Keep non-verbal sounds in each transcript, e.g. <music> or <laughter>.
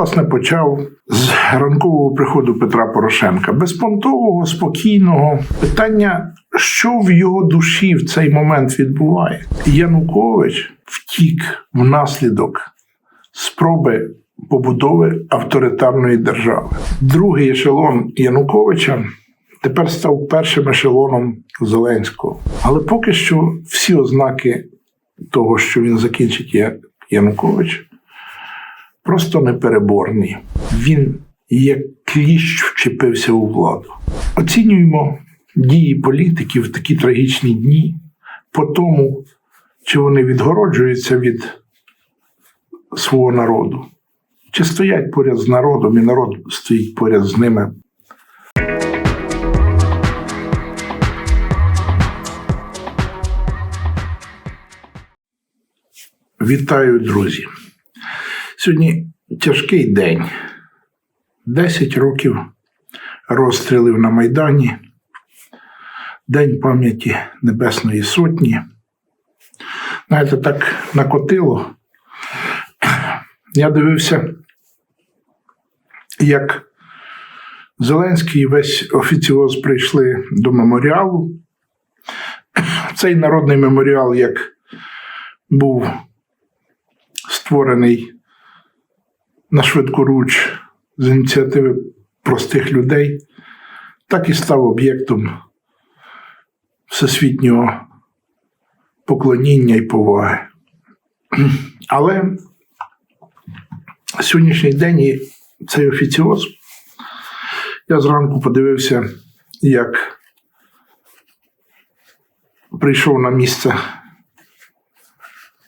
власне, почав з ранкового приходу Петра Порошенка. Безпонтового, спокійного питання, що в його душі в цей момент відбуває. Янукович втік внаслідок спроби побудови авторитарної держави. Другий ешелон Януковича тепер став першим ешелоном Зеленського. Але поки що всі ознаки того, що він закінчить Янукович, просто непереборні. Він як кліщ вчепився у владу. Оцінюємо дії політиків в такі трагічні дні по тому, чи вони відгороджуються від свого народу, чи стоять поряд з народом, і народ стоїть поряд з ними. Вітаю, друзі! Сьогодні тяжкий день. 10 років розстрілів на Майдані, День пам'яті Небесної Сотні. Знаєте, так накотило. Я дивився, як Зеленський і весь офіціоз прийшли до меморіалу. Цей народний меморіал, як був створений на швидкоруч з ініціативи простих людей, так і став об'єктом всесвітнього поклоніння і поваги. <clears throat> Але сьогоднішній день і цей офіціоз, я зранку подивився, як прийшов на місце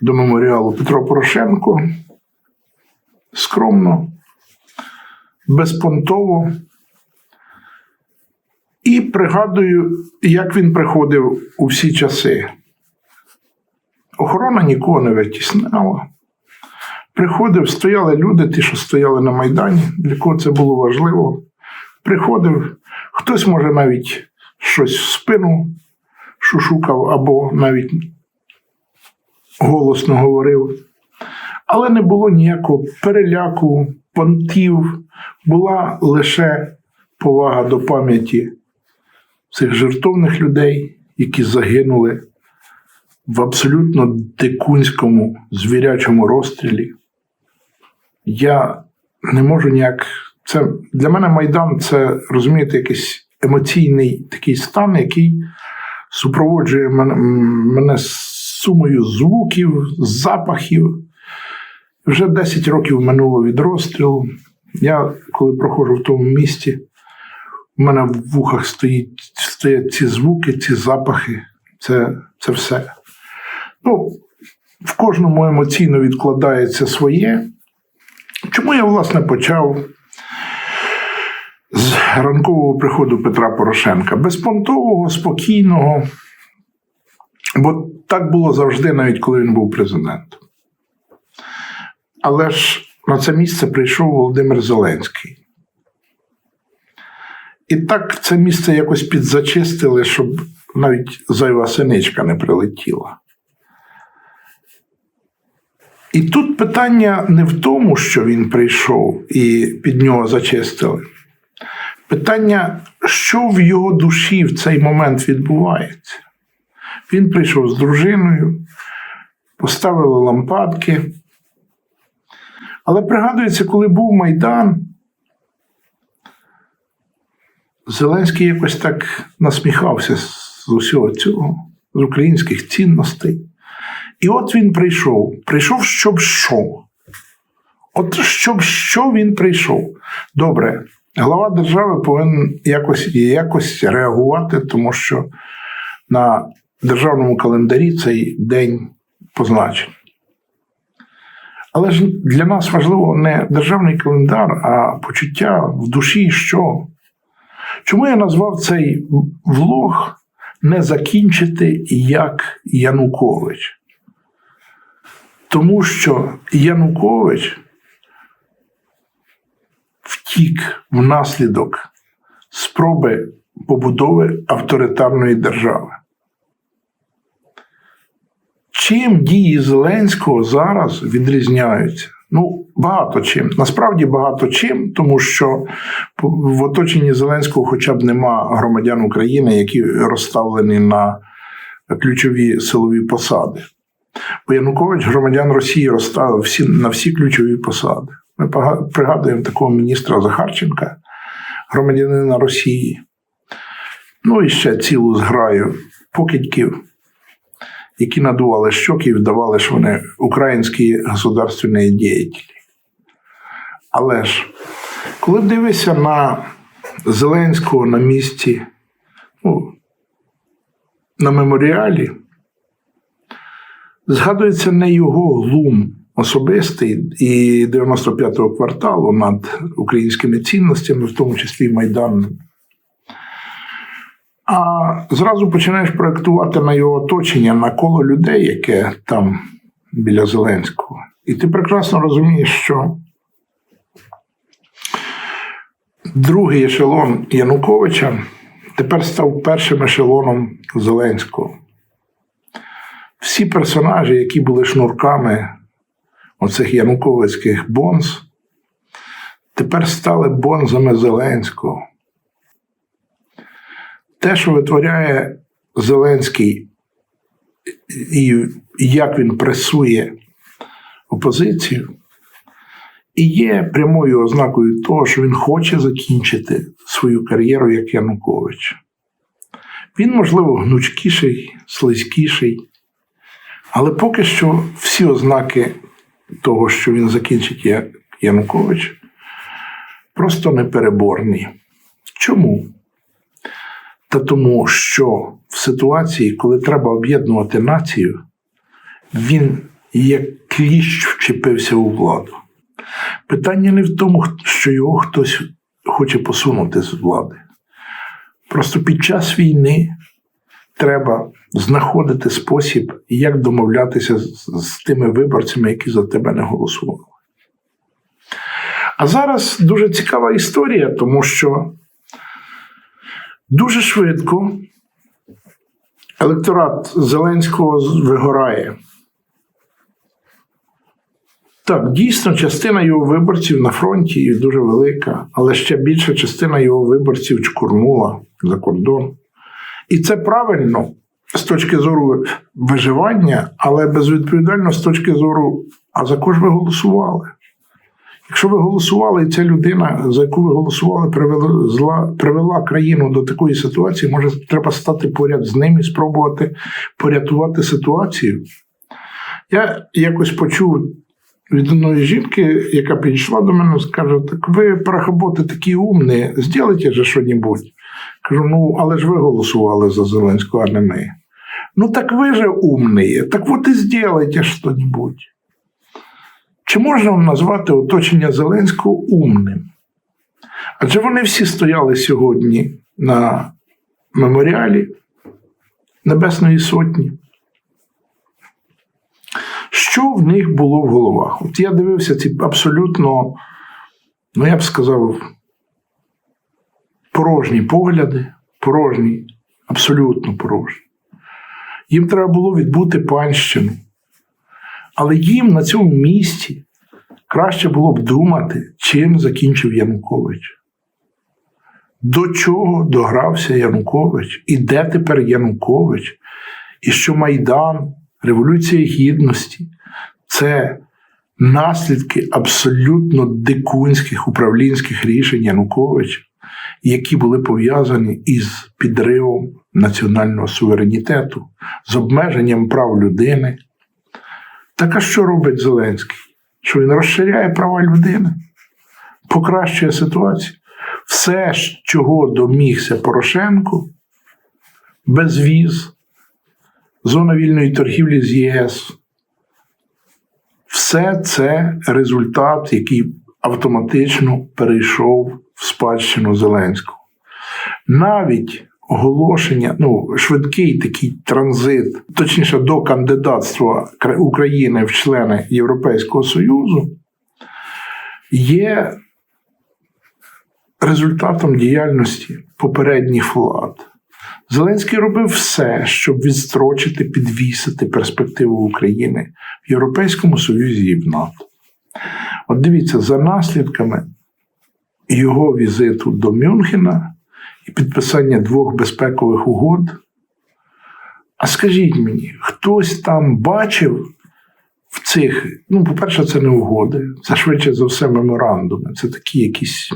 до меморіалу Петро Порошенко скромно, безпонтово. І пригадую, як він приходив у всі часи. Охорона нікого не витісняла. Приходив, стояли люди, ті, що стояли на Майдані, для кого це було важливо. Приходив, хтось, може, навіть щось в спину шушукав, або навіть голосно говорив. Але не було ніякого переляку, понтів, була лише повага до пам'яті цих жертовних людей, які загинули в абсолютно дикунському звірячому розстрілі. Я не можу ніяк. Це для мене Майдан це розумієте, якийсь емоційний такий стан, який супроводжує мене, мене сумою звуків, запахів. Вже 10 років минуло від розстрілу. Я, коли проходжу в тому місті, у мене в вухах стоїть, стоять ці звуки, ці запахи, це, це все. Ну, в кожному емоційно відкладається своє. Чому я, власне, почав з ранкового приходу Петра Порошенка? Безпонтового, спокійного. Бо так було завжди, навіть коли він був президентом. Але ж на це місце прийшов Володимир Зеленський. І так це місце якось підзачистили, щоб навіть зайва синичка не прилетіла. І тут питання не в тому, що він прийшов і під нього зачистили. Питання, що в його душі в цей момент відбувається. Він прийшов з дружиною, поставили лампадки. Але пригадується, коли був Майдан, Зеленський якось так насміхався з усього цього, з українських цінностей. І от він прийшов. Прийшов, щоб що? От щоб що він прийшов. Добре, глава держави повинен якось, якось реагувати, тому що на державному календарі цей день позначений. Але ж для нас важливо не державний календар, а почуття в душі, що. Чому я назвав цей влог не закінчити як Янукович? Тому що Янукович втік внаслідок спроби побудови авторитарної держави. Чим дії Зеленського зараз відрізняються Ну, багато чим. Насправді багато чим, тому що в оточенні Зеленського хоча б нема громадян України, які розставлені на ключові силові посади. Бо Янукович громадян Росії розставив всі, на всі ключові посади. Ми пригадуємо такого міністра Захарченка, громадянина Росії. Ну і ще цілу зграю покидьків, які надували щоки і вдавали, що вони українські государственні діятелі. Але ж, коли дивишся на Зеленського на місці, ну, на меморіалі, згадується не його глум особистий і 95-го кварталу над українськими цінностями, в тому числі і Майданом. А зразу починаєш проєктувати на його оточення, на коло людей, яке там біля Зеленського. І ти прекрасно розумієш, що другий ешелон Януковича тепер став першим ешелоном Зеленського. Всі персонажі, які були шнурками оцих януковицьких бонз, тепер стали бонзами Зеленського. Те, що витворяє Зеленський, і як він пресує опозицію, і є прямою ознакою того, що він хоче закінчити свою кар'єру як Янукович. Він, можливо, гнучкіший, слизькіший, але поки що всі ознаки того, що він закінчить як Янукович, просто непереборні. Чому? Та тому, що в ситуації, коли треба об'єднувати націю, він як кліщ вчепився у владу. Питання не в тому, що його хтось хоче посунути з влади. Просто під час війни треба знаходити спосіб, як домовлятися з, тими виборцями, які за тебе не голосували. А зараз дуже цікава історія, тому що дуже швидко електорат Зеленського вигорає. Так, дійсно, частина його виборців на фронті дуже велика, але ще більша частина його виборців чкурнула за кордон. І це правильно з точки зору виживання, але безвідповідально з точки зору, а за кого ж ви голосували? Якщо ви голосували, і ця людина, за яку ви голосували, привела, привела країну до такої ситуації, може, треба стати поряд з ним і спробувати порятувати ситуацію. Я якось почув від одної жінки, яка підійшла до мене, скаже: так ви, парахоботи, такі умні, зробите же що-небудь. Кажу, ну, але ж ви голосували за Зеленського, а не ми. Ну так ви же умні, так от і зробите що-небудь. Чи можна назвати оточення Зеленського умним? Адже вони всі стояли сьогодні на меморіалі Небесної Сотні. Що в них було в головах? От я дивився ці абсолютно, ну я б сказав, порожні погляди, порожні, абсолютно порожні. Їм треба було відбути панщину. Але їм на цьому місці краще було б думати, чим закінчив Янукович. До чого догрався Янукович? І де тепер Янукович? І що Майдан, Революція Гідності це наслідки абсолютно дикунських управлінських рішень Януковича, які були пов'язані із підривом національного суверенітету, з обмеженням прав людини. Так а що робить Зеленський? Що він розширяє права людини, покращує ситуацію. Все, чого домігся Порошенко, безвіз, зона вільної торгівлі з ЄС. Все це результат, який автоматично перейшов в спадщину Зеленського. Навіть оголошення, ну, швидкий такий транзит, точніше, до кандидатства України в члени Європейського Союзу, є результатом діяльності попередніх влад. Зеленський робив все, щоб відстрочити, підвісити перспективу України в Європейському Союзі і в НАТО. От дивіться, за наслідками його візиту до Мюнхена і підписання двох безпекових угод. А скажіть мені, хтось там бачив в цих, ну, по-перше, це не угоди, це швидше за все меморандуми. Це такі якісь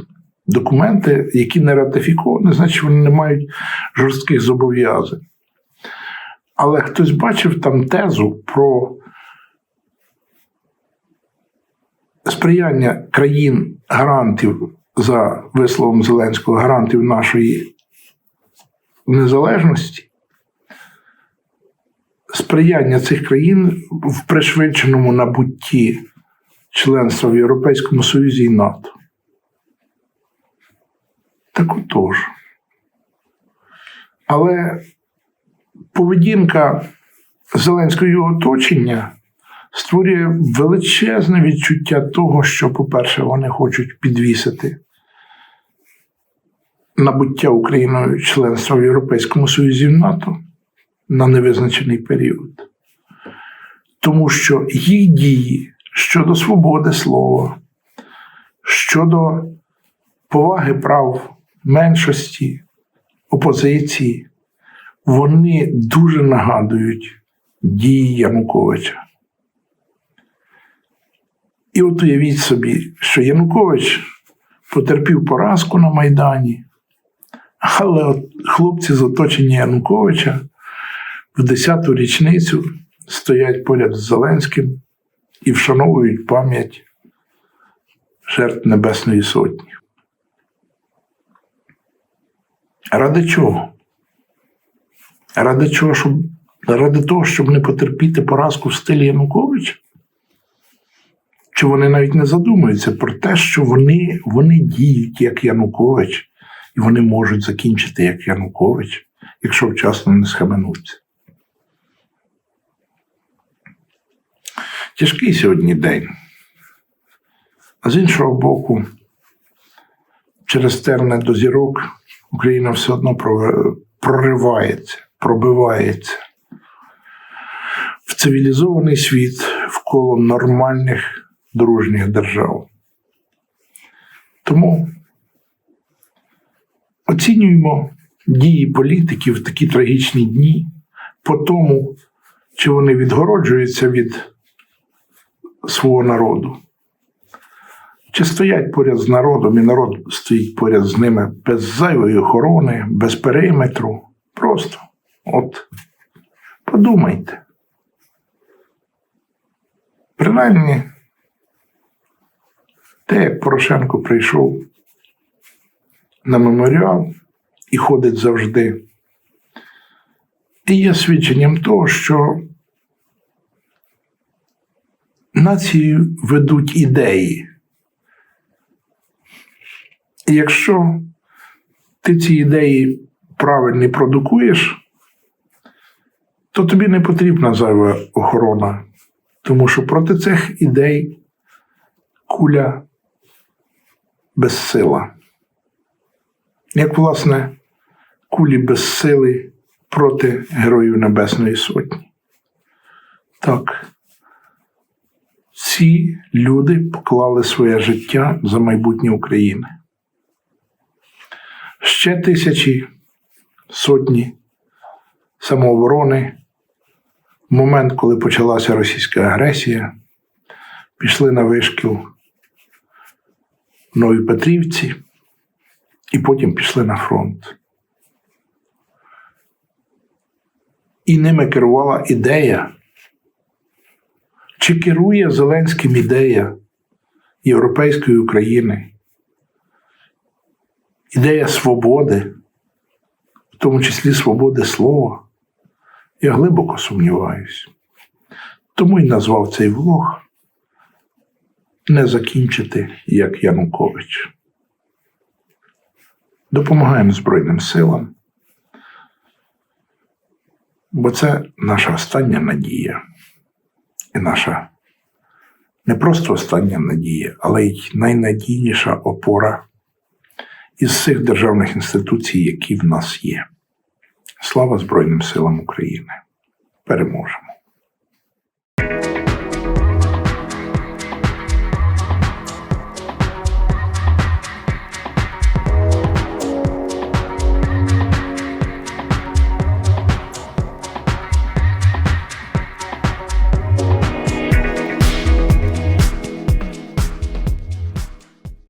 документи, які не ратифіковані, значить вони не мають жорстких зобов'язань. Але хтось бачив там тезу про сприяння країн гарантів за висловом Зеленського, гарантів нашої незалежності, сприяння цих країн в пришвидшеному набутті членства в Європейському Союзі і НАТО. Так отож. Але поведінка Зеленського його оточення створює величезне відчуття того, що, по-перше, вони хочуть підвісити набуття Україною членства в Європейському Союзі в НАТО на невизначений період. Тому що їх дії щодо свободи слова, щодо поваги прав меншості, опозиції, вони дуже нагадують дії Януковича. І от уявіть собі, що Янукович потерпів поразку на Майдані, але от хлопці з оточення Януковича в 10-ту річницю стоять поряд з Зеленським і вшановують пам'ять жертв Небесної Сотні. Ради чого? Ради чого, щоб ради того, щоб не потерпіти поразку в стилі Януковича? Чи вони навіть не задумуються про те, що вони, вони діють як Янукович, і вони можуть закінчити як Янукович, якщо вчасно не схаменуться. Тяжкий сьогодні день. А з іншого боку, через терне до зірок Україна все одно проривається, пробивається в цивілізований світ в коло нормальних дружніх держав. Тому оцінюємо дії політиків в такі трагічні дні по тому, чи вони відгороджуються від свого народу, чи стоять поряд з народом, і народ стоїть поряд з ними без зайвої охорони, без периметру. Просто от подумайте. Принаймні, те, як Порошенко прийшов на меморіал і ходить завжди, і є свідченням того, що націю ведуть ідеї. І якщо ти ці ідеї правильно продукуєш, то тобі не потрібна зайва охорона, тому що проти цих ідей куля безсила. Як, власне, кулі безсили проти Героїв Небесної Сотні. Так, ці люди поклали своє життя за майбутнє України. Ще тисячі сотні самооборони в момент, коли почалася російська агресія, пішли на вишкіл в Новій Петрівці і потім пішли на фронт. І ними керувала ідея, чи керує Зеленським ідея Європейської України, ідея свободи, в тому числі свободи слова. Я глибоко сумніваюся. Тому й назвав цей влог не закінчити як Янукович. Допомагаємо Збройним силам, бо це наша остання надія. І наша не просто остання надія, але й найнадійніша опора із цих державних інституцій, які в нас є. Слава Збройним силам України! Переможемо!